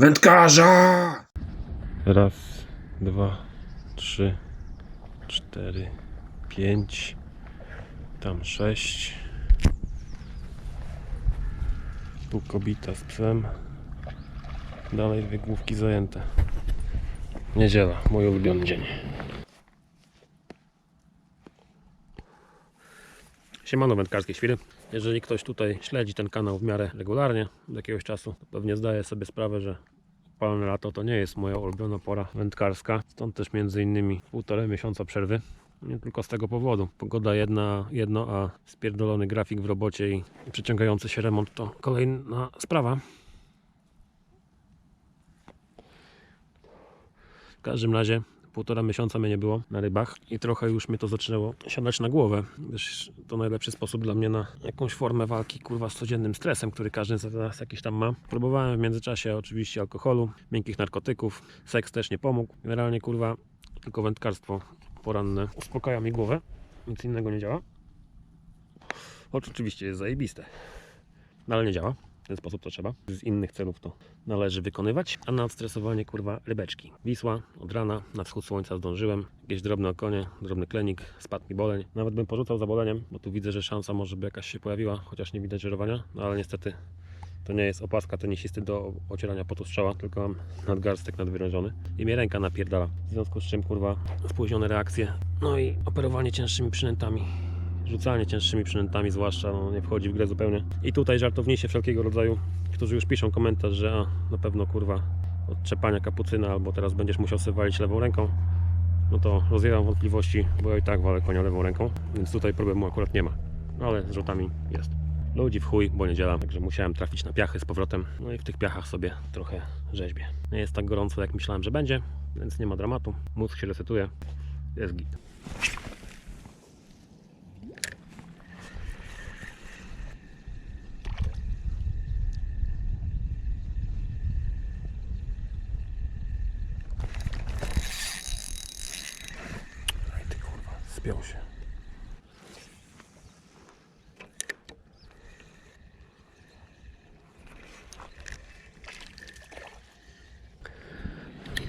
Wędkarza! Raz, dwa, trzy, cztery, pięć, tam sześć. Tu kobita z psem. Dalej dwie główki zajęte. Niedziela, mój ulubiony dzień. Siemano wędkarskie świry. Jeżeli ktoś tutaj śledzi ten kanał w miarę regularnie od jakiegoś czasu, to pewnie zdaje sobie sprawę, że Palne lato to nie jest moja ulubiona pora wędkarska, stąd też między innymi półtorej miesiąca przerwy. Nie tylko z tego powodu. Pogoda jedna, jedno, a spierdolony grafik w robocie i przeciągający się remont to kolejna sprawa. W każdym razie półtora miesiąca mnie nie było na rybach i trochę już mnie to zaczęło siadać na głowę, gdyż to najlepszy sposób dla mnie na jakąś formę walki kurwa z codziennym stresem, który każdy z nas jakiś tam ma. Próbowałem w międzyczasie oczywiście alkoholu, miękkich narkotyków, seks też nie pomógł. Generalnie kurwa tylko wędkarstwo poranne uspokaja mi głowę, nic innego nie działa. Choć oczywiście jest zajebiste, no ale nie działa. Ten sposób to trzeba. Z innych celów to należy wykonywać. A na odstresowanie kurwa rybeczki. Wisła od rana, na wschód słońca zdążyłem. Jakieś drobne okonie, drobny klenik, spadł mi boleń. Nawet bym porzucał zaboleniem, bo tu widzę, że szansa może by jakaś się pojawiła, chociaż nie widać żerowania. No ale niestety to nie jest opaska tenisisty do ocierania potu strzała, tylko mam nadgarstek nadwyrężony i mnie ręka napierdala. W związku z czym kurwa spóźnione reakcje, no i operowanie cięższymi przynętami rzucanie cięższymi przynętami zwłaszcza no, nie wchodzi w grę zupełnie. I tutaj żartownisie wszelkiego rodzaju, którzy już piszą komentarz, że a, na pewno kurwa od trzepania kapucyna albo teraz będziesz musiał sobie walić lewą ręką, no to rozwiewam wątpliwości, bo ja i tak walę konia lewą ręką, więc tutaj problemu akurat nie ma. Ale z rzutami jest. Ludzi w chuj, bo niedziela, także musiałem trafić na piachy z powrotem. No i w tych piachach sobie trochę rzeźbię. Nie jest tak gorąco, jak myślałem, że będzie, więc nie ma dramatu. Mózg się resetuje, jest git. Aj ty spiął się.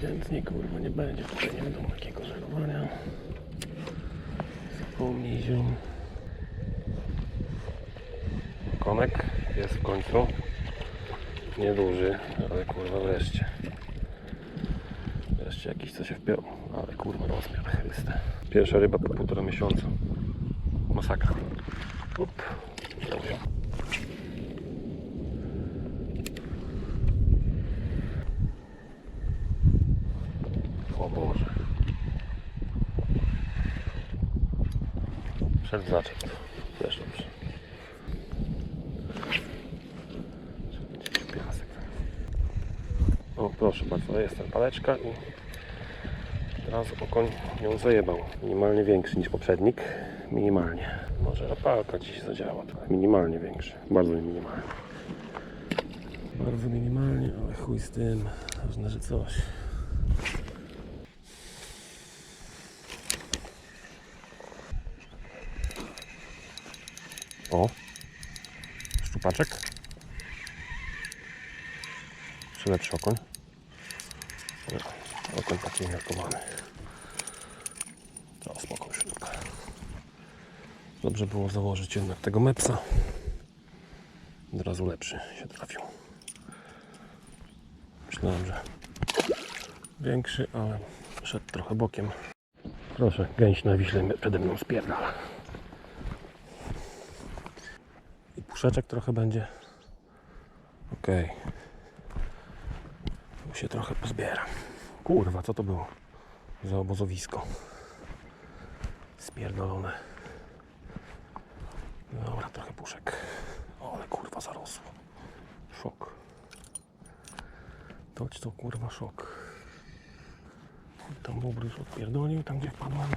Więc nie kurwa nie będzie tutaj nie wiadomo jakiego żerowania. Zapomnij ziom. Konek jest w końcu. Nieduży, ale kurwa wreszcie. Wreszcie jakiś co się wpiął. Ale kurwa rozmiar Chryste. Pierwsza ryba po półtora miesiąca. Masakra. Up. O Boże. Przed zaczep. Też dobrze. Piasek. O proszę bardzo, jest ta paleczka i teraz okoń ją zajebał. Minimalnie większy niż poprzednik. Minimalnie. Może rapalka dziś zadziała. trochę. Minimalnie większy. Bardzo minimalnie. Bardzo minimalnie, ale chuj z tym. Ważne, że coś. O! Szczupaczek. Czy lepszy okoń? Okoń taki umiarkowany. To spoko śrubka. Dobrze było założyć jednak tego mepsa. Od razu lepszy się trafił. Myślałem, że większy, ale szedł trochę bokiem. Proszę, gęś na Wiśle przede mną spierdala. I puszeczek trochę będzie. Okej. Tu się trochę pozbieram. Kurwa, co to było? Za obozowisko. Spierdolone. Dobra, trochę puszek. O, ale kurwa zarosło. Szok. Toć to kurwa szok. Tam bobry już odpierdolił, tam gdzie wpadłem.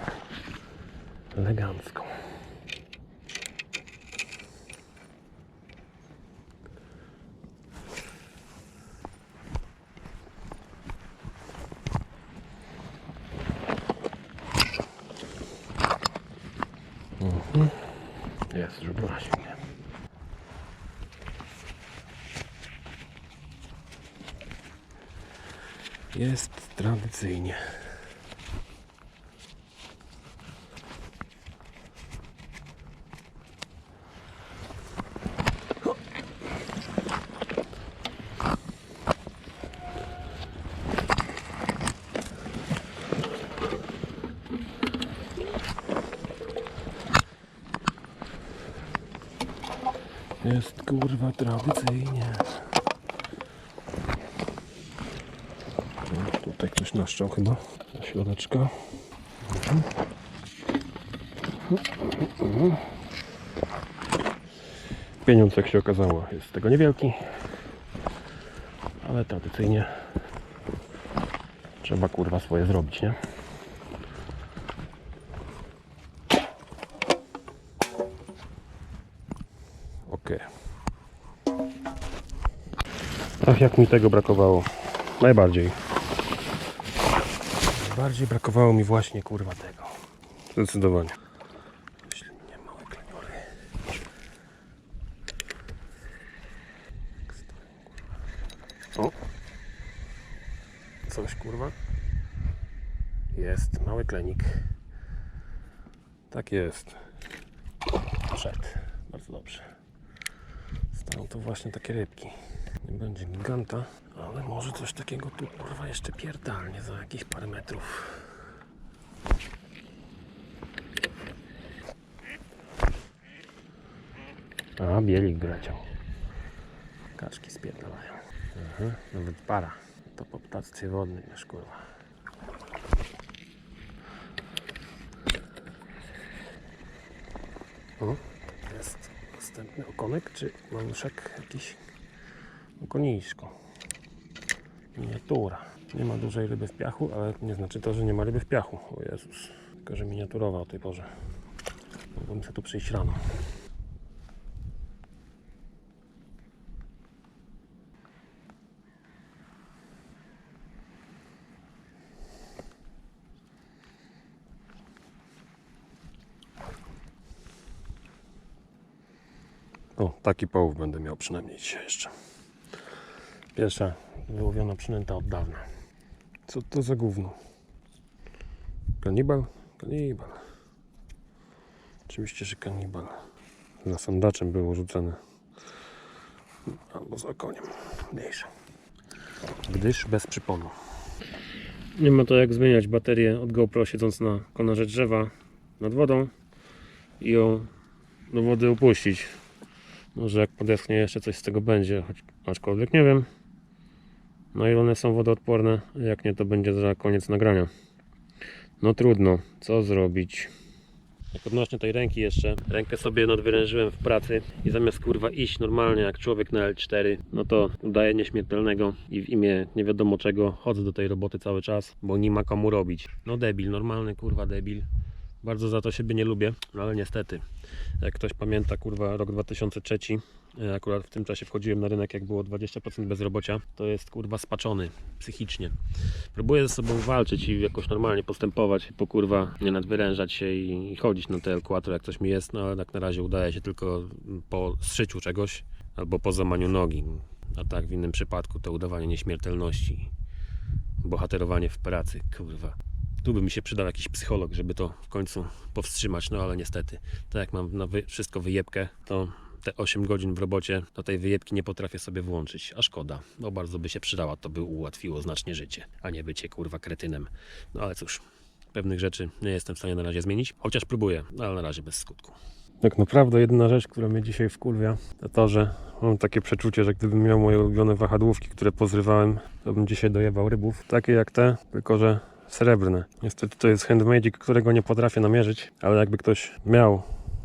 Elegancko. Jest, już wyraził mnie. Jest tradycyjnie. Jest kurwa tradycyjnie. No, tutaj ktoś naszczał chyba. Środeczka. Pieniądz jak się okazało jest z tego niewielki. Ale tradycyjnie trzeba kurwa swoje zrobić, nie? Okej. Ach, jak mi tego brakowało. Najbardziej. Najbardziej brakowało mi właśnie kurwa tego. Zdecydowanie. Jeśli nie małe kleniory. O! Coś kurwa. Jest mały klenik. Tak jest. Wszedł. Bardzo dobrze. Staną to właśnie takie rybki. Nie będzie giganta, ale może coś takiego tu kurwa jeszcze pierdalnie za jakieś parę metrów. A, bielik wleciał. Kaczki spierdalają. Aha, nawet para. To po ptactwie wodnym już kurwa. O, jest następny okonek, czy maluszek jakiś okoniszko. Miniatura. Nie ma dużej ryby w piachu, ale nie znaczy to, że nie ma ryby w piachu. O Jezus. Tylko, że miniaturowa o tej porze. Mogłem sobie tu przyjść rano. O, taki połów będę miał przynajmniej dzisiaj jeszcze. Pierwsza wyłowiona przynęta od dawna. Co to za gówno? Kanibal? Kanibal. Oczywiście, że kanibal. Za sandaczem było rzucane. Albo za koniem. Mniejsze. Gdyż bez przyponu. Nie ma to jak zmieniać baterię od GoPro siedząc na konarze drzewa nad wodą i ją do wody upuścić. Może jak podeschnie jeszcze coś z tego będzie, choć, aczkolwiek nie wiem. No i one są wodoodporne, jak nie to będzie za koniec nagrania. No trudno, co zrobić? Jak odnośnie tej ręki jeszcze, rękę sobie nadwyrężyłem w pracy i zamiast kurwa iść normalnie jak człowiek na L4, no to udaję nieśmiertelnego i w imię nie wiadomo czego chodzę do tej roboty cały czas, bo nie ma komu robić. No debil, normalny kurwa debil. Bardzo za to siebie nie lubię, no ale niestety. Jak ktoś pamięta, kurwa, rok 2003, e, akurat w tym czasie wchodziłem na rynek, jak było 20% bezrobocia, to jest kurwa spaczony psychicznie. Próbuję ze sobą walczyć i jakoś normalnie postępować, po kurwa nie nadwyrężać się i, i chodzić na te L4, jak coś mi jest, no ale tak na razie udaje się tylko po zszyciu czegoś albo po zamaniu nogi. A tak w innym przypadku to udawanie nieśmiertelności, bohaterowanie w pracy, kurwa. Tu by mi się przydał jakiś psycholog, żeby to w końcu powstrzymać, no ale niestety, tak jak mam na wy wszystko wyjebkę, to te 8 godzin w robocie, to tej wyjebki nie potrafię sobie włączyć, a szkoda, bo bardzo by się przydała, to by ułatwiło znacznie życie, a nie bycie kurwa kretynem. No ale cóż, pewnych rzeczy nie jestem w stanie na razie zmienić, chociaż próbuję, no, ale na razie bez skutku. Tak naprawdę jedyna rzecz, która mnie dzisiaj wkurwia, to to, że mam takie przeczucie, że gdybym miał moje ulubione wahadłówki, które pozrywałem, to bym dzisiaj dojebał rybów. Takie jak te, tylko że srebrne. Niestety to jest handmade, którego nie potrafię namierzyć, ale jakby ktoś miał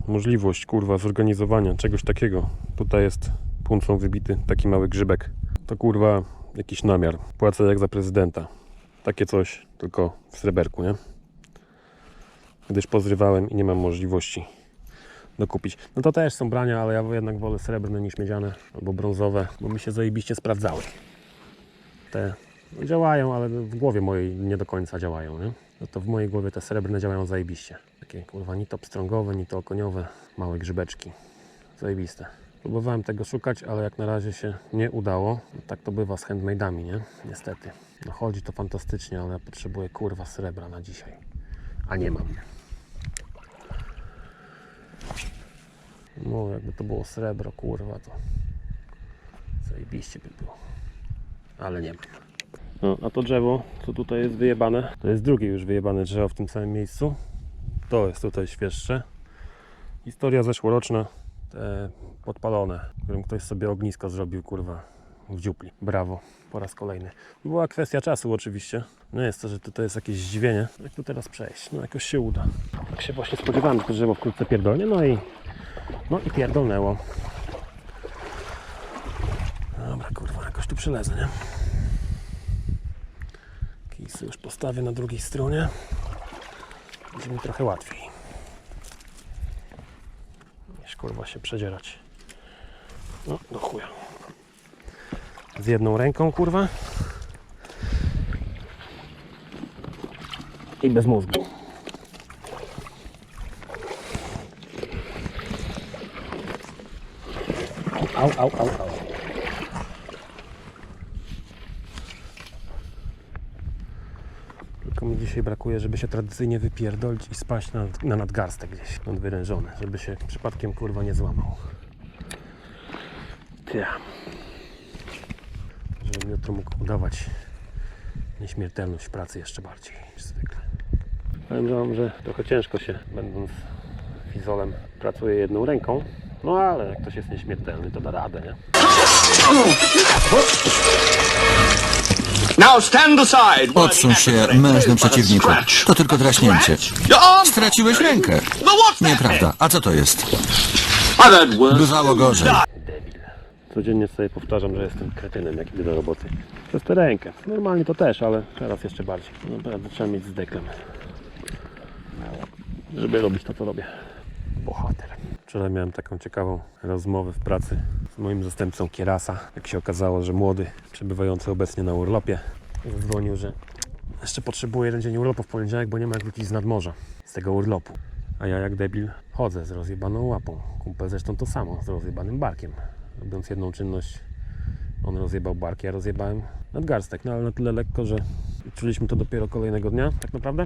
możliwość, kurwa, zorganizowania czegoś takiego, tutaj jest puncą wybity taki mały grzybek, to kurwa jakiś namiar. Płacę jak za prezydenta. Takie coś, tylko w sreberku, nie? Gdyż pozrywałem i nie mam możliwości dokupić. No to też są brania, ale ja jednak wolę srebrne niż miedziane albo brązowe, bo mi się zajebiście sprawdzały. Te działają, ale w głowie mojej nie do końca działają, nie? No to w mojej głowie te srebrne działają zajebiście. Takie kurwa ni to pstrągowe, ni to okoniowe, małe grzybeczki. Zajebiste. Próbowałem tego szukać, ale jak na razie się nie udało. Tak to bywa z handmade'ami, nie? Niestety. No chodzi to fantastycznie, ale ja potrzebuję kurwa srebra na dzisiaj. A nie mam. No jakby to było srebro, kurwa, to zajebiście by było. Ale nie mam. No, a to drzewo, co tutaj jest wyjebane, to jest drugie już wyjebane drzewo w tym samym miejscu. To jest tutaj świeższe. Historia zeszłoroczna, te podpalone, którym ktoś sobie ognisko zrobił, kurwa, w dziupli. Brawo, po raz kolejny. Była kwestia czasu oczywiście. No jest to, że tutaj jest jakieś zdziwienie. Jak tu teraz przejść? No jakoś się uda. Tak się właśnie spodziewałem, że to drzewo wkrótce pierdolnie, no i no i pierdolnęło. Dobra, kurwa, jakoś tu przylezę, nie? Kisy już postawię na drugiej stronie. Będzie mi trochę łatwiej. Niż kurwa się przedzierać. No, do chuja. Z jedną ręką, kurwa. I bez mózgu. Au, au, au, au. Tylko mi dzisiaj brakuje, żeby się tradycyjnie wypierdolić i spaść na, na nadgarstek gdzieś, nadwyrężony, żeby się przypadkiem kurwa nie złamał. Tja. Żebym jutro mógł udawać nieśmiertelność w pracy jeszcze bardziej niż zwykle. Powiem wam, że trochę ciężko się, będąc fizolem, pracuje jedną ręką, no ale jak ktoś jest nieśmiertelny, to da radę, nie? Now stand aside. Odsuń się, mężny przeciwniku. To tylko draśnięcie. Straciłeś rękę. No? Nieprawda. A co to jest? Bywało gorzej. Codziennie sobie powtarzam, że jestem kretynem, jak idę do roboty. Przez tę rękę. Normalnie to też, ale teraz jeszcze bardziej. Naprawdę trzeba mieć z deklem. Żeby robić to, co robię. Bohater. Wczoraj miałem taką ciekawą rozmowę w pracy z moim zastępcą Kierasa. Jak się okazało, że młody, przebywający obecnie na urlopie, zadzwonił, że jeszcze potrzebuje jeden dzień urlopu w poniedziałek, bo nie ma jak wrócić z nadmorza, z tego urlopu. A ja jak debil chodzę z rozjebaną łapą. Kumpel zresztą to samo, z rozjebanym barkiem. Robiąc jedną czynność, on rozjebał bark, ja rozjebałem nadgarstek. No ale na tyle lekko, że czuliśmy to dopiero kolejnego dnia, tak naprawdę.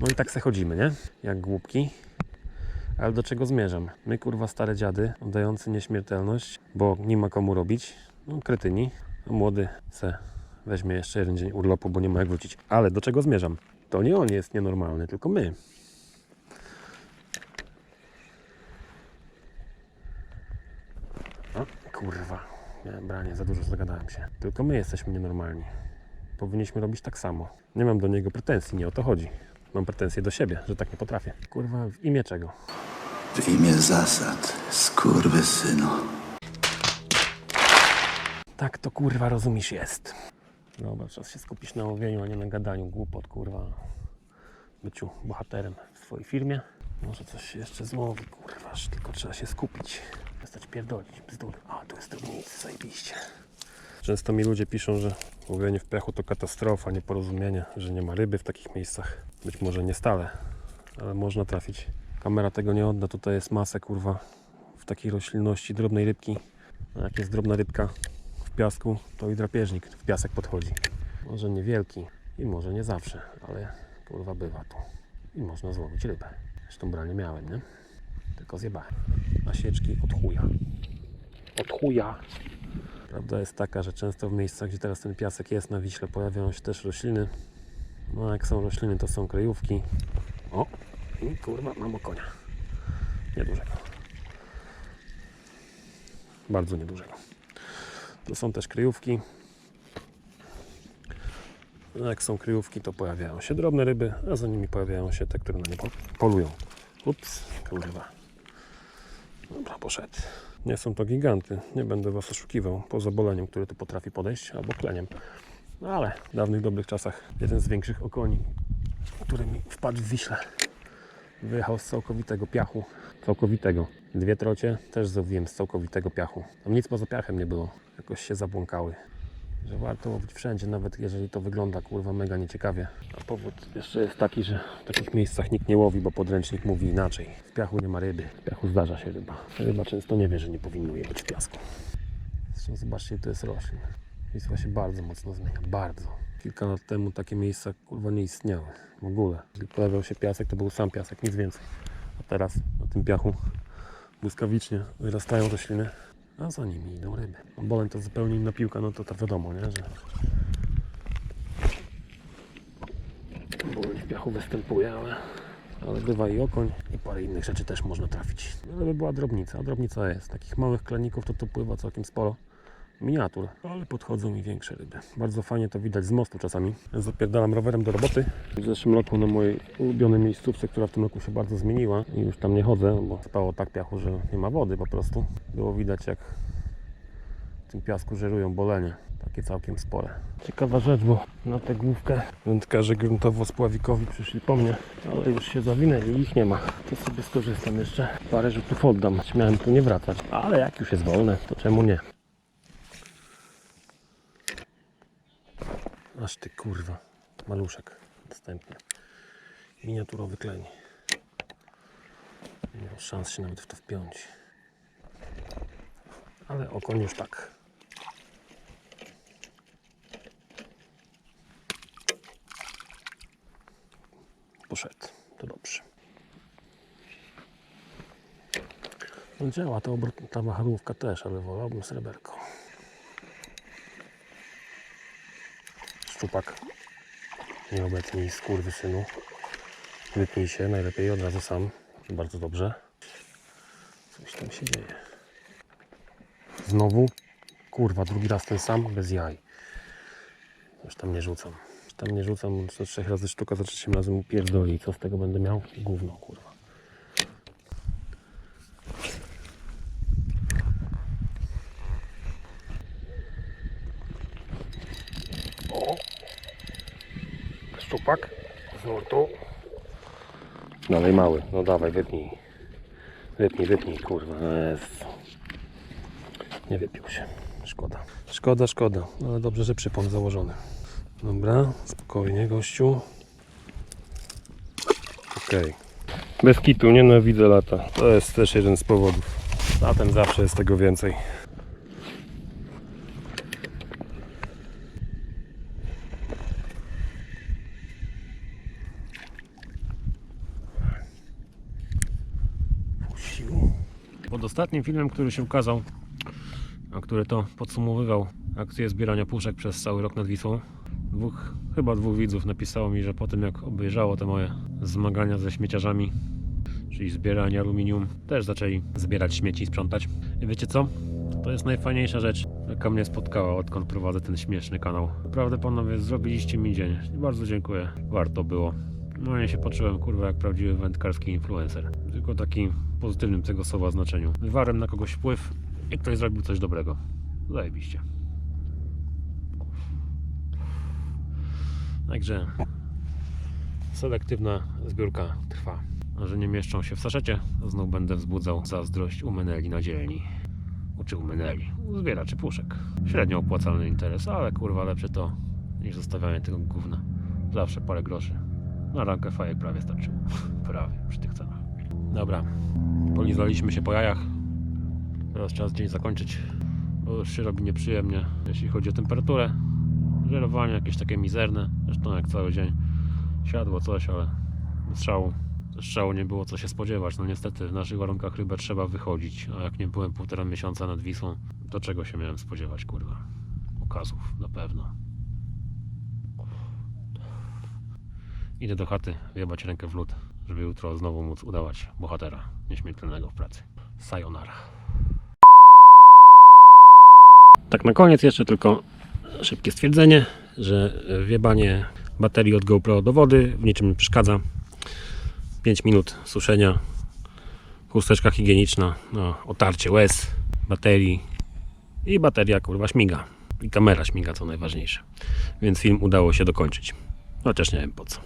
No i tak se chodzimy, nie? Jak głupki. Ale do czego zmierzam? My kurwa stare dziady, oddający nieśmiertelność, bo nie ma komu robić. No kretyni. A młody se weźmie jeszcze jeden dzień urlopu, bo nie ma jak wrócić. Ale do czego zmierzam? To nie on jest nienormalny, tylko my. O, kurwa. Miałem branie, za dużo zagadałem się. Tylko my jesteśmy nienormalni. Powinniśmy robić tak samo. Nie mam do niego pretensji, nie o to chodzi. Mam pretensje do siebie, że tak nie potrafię. Kurwa, w imię czego? W imię zasad, skurwysynu. Tak to kurwa rozumiesz jest. Dobra, czas się skupić na łowieniu, a nie na gadaniu głupot, kurwa. Byciu bohaterem w swojej firmie. Może coś się jeszcze złowi, kurwa, tylko trzeba się skupić. Przestać pierdolić, bzdur. A, tu jest drobnicy, zajebiście. Często mi ludzie piszą, że łowienie w piachu to katastrofa, nieporozumienie, że nie ma ryby w takich miejscach. Być może nie stale, ale można trafić. Kamera tego nie odda, tutaj jest masę, kurwa, w takiej roślinności drobnej rybki. A jak jest drobna rybka w piasku, to i drapieżnik w piasek podchodzi. Może niewielki i może nie zawsze, ale kurwa bywa tu. I można złowić rybę. Zresztą branie miałem, nie? Tylko zjebałem. A sieczki od chuja. Od chuja. Prawda jest taka, że często w miejscach, gdzie teraz ten piasek jest na Wiśle, pojawiają się też rośliny. No a jak są rośliny, to są kryjówki. O! I kurwa, mam konia. Niedużego. Bardzo niedużego. To są też kryjówki. No jak są kryjówki, to pojawiają się drobne ryby, a za nimi pojawiają się te, które na nie po- polują. Ups, kurwa. Dobra, poszedł. Nie są to giganty, nie będę Was oszukiwał po zaboleniu, które tu potrafi podejść, albo kleniem. No ale w dawnych dobrych czasach jeden z większych okoni, który mi wpadł w Wiśle, wyjechał z całkowitego piachu. Całkowitego. Dwie trocie też złowiłem z całkowitego piachu. Tam nic poza piachem nie było. Jakoś się zabłąkały. Że warto łowić wszędzie, nawet jeżeli to wygląda kurwa mega nieciekawie. A powód jeszcze jest taki, że w takich miejscach nikt nie łowi, bo podręcznik mówi inaczej. W piachu nie ma ryby. W piachu zdarza się ryba. Ryba często nie wie, że nie powinno je być w piasku. Zresztą zobaczcie, to jest roślin. Wisła się bardzo mocno zmienia. Bardzo. Kilka lat temu takie miejsca kurwa nie istniały. W ogóle. Gdy pojawiał się piasek, to był sam piasek, nic więcej. A teraz na tym piachu błyskawicznie wyrastają rośliny, a za nimi idą ryby. Boleń to zupełnie inna piłka, no to to wiadomo, nie? Że boleń w piachu występuje, ale, ale bywa i okoń i parę innych rzeczy też można trafić. No, Gdyby była drobnica, a drobnica jest. Takich małych kleników to tu pływa całkiem sporo. Miniatur, ale podchodzą mi większe ryby. Bardzo fajnie to widać z mostu czasami. Zapierdalam rowerem do roboty. W zeszłym roku na mojej ulubionej miejscówce, która w tym roku się bardzo zmieniła i już tam nie chodzę, bo spało tak piachu, że nie ma wody po prostu. Było widać jak w tym piasku żerują bolenie. Takie całkiem spore. Ciekawa rzecz, bo na tę główkę wędkarze gruntowo-spławikowi przyszli po mnie, ale już się zawinęli ich nie ma. To sobie skorzystam jeszcze. Parę rzutów oddam. Miałem tu nie wracać, ale jak już jest wolne, to czemu nie? Aż ty kurwa, maluszek następny. Miniaturowy kleń. Nie miał szans się nawet w to wpiąć. Ale okoń już tak. Poszedł, to dobrze. No działa ta, obrot, ta wahadłówka też, ale wolałbym sreberko. Szczupak. Nieobecni skurwysynu. Wypnij się, najlepiej od razu sam. Bardzo dobrze. Coś tam się dzieje. Znowu? Kurwa, drugi raz ten sam, bez jaj. Już tam nie rzucam. Już tam nie rzucam, co trzech razy sztuka, za trzecim razem upierdoli. Co z tego będę miał? Gówno, kurwa. Szczupak z nurtu. Dalej mały, no dawaj, wypnij. Wypnij, wypnij, kurwa. No jest. Nie wypił się. Szkoda. Szkoda, szkoda. No, Ale dobrze, że przypon założony. Dobra, spokojnie, gościu. Okej. Bez kitu, nienawidzę lata. To jest też jeden z powodów. Zatem zawsze jest tego więcej. Ostatnim filmem, który się ukazał, a który to podsumowywał akcję zbierania puszek przez cały rok nad Wisłą, dwóch, chyba dwóch widzów napisało mi, że po tym jak obejrzało te moje zmagania ze śmieciarzami, czyli zbieranie aluminium, też zaczęli zbierać śmieci i sprzątać. I wiecie co? To jest najfajniejsza rzecz, jaka mnie spotkała, odkąd prowadzę ten śmieszny kanał. Naprawdę panowie, zrobiliście mi dzień. Bardzo dziękuję. Warto było. No ja się poczułem kurwa jak prawdziwy wędkarski influencer. Tylko taki pozytywnym tego słowa znaczeniu. Wywarłem na kogoś wpływ i ktoś zrobił coś dobrego. Zajebiście. Także selektywna zbiórka trwa. A że nie mieszczą się w saszecie, znów będę wzbudzał zazdrość u meneli na dzielni. Uczy u meneli. Zbieraczy puszek. Średnio opłacalny interes, ale kurwa lepsze to niż zostawianie tego gówna. Zawsze parę groszy. Na rankę fajek prawie starczyło. prawie, przy tych cenach. Dobra, polizaliśmy się po jajach. Teraz czas dzień zakończyć, bo już się robi nieprzyjemnie, jeśli chodzi o temperaturę. Żerowanie jakieś takie mizerne, zresztą jak cały dzień. Siadło coś, ale strzału. Strzału nie było co się spodziewać. No niestety w naszych warunkach rybę trzeba wychodzić, a jak nie byłem półtora miesiąca nad Wisłą, to czego się miałem spodziewać, kurwa? Okazów, na pewno. Idę do chaty, wjebać rękę w lód, żeby jutro znowu móc udawać bohatera nieśmiertelnego w pracy. Sayonara. Tak na koniec jeszcze tylko szybkie stwierdzenie, że wjebanie baterii od GoPro do wody w niczym nie przeszkadza. 5 minut suszenia, chusteczka higieniczna, no, otarcie łez, baterii i bateria kurwa śmiga. I kamera śmiga co najważniejsze. Więc film udało się dokończyć. Chociaż nie wiem po co.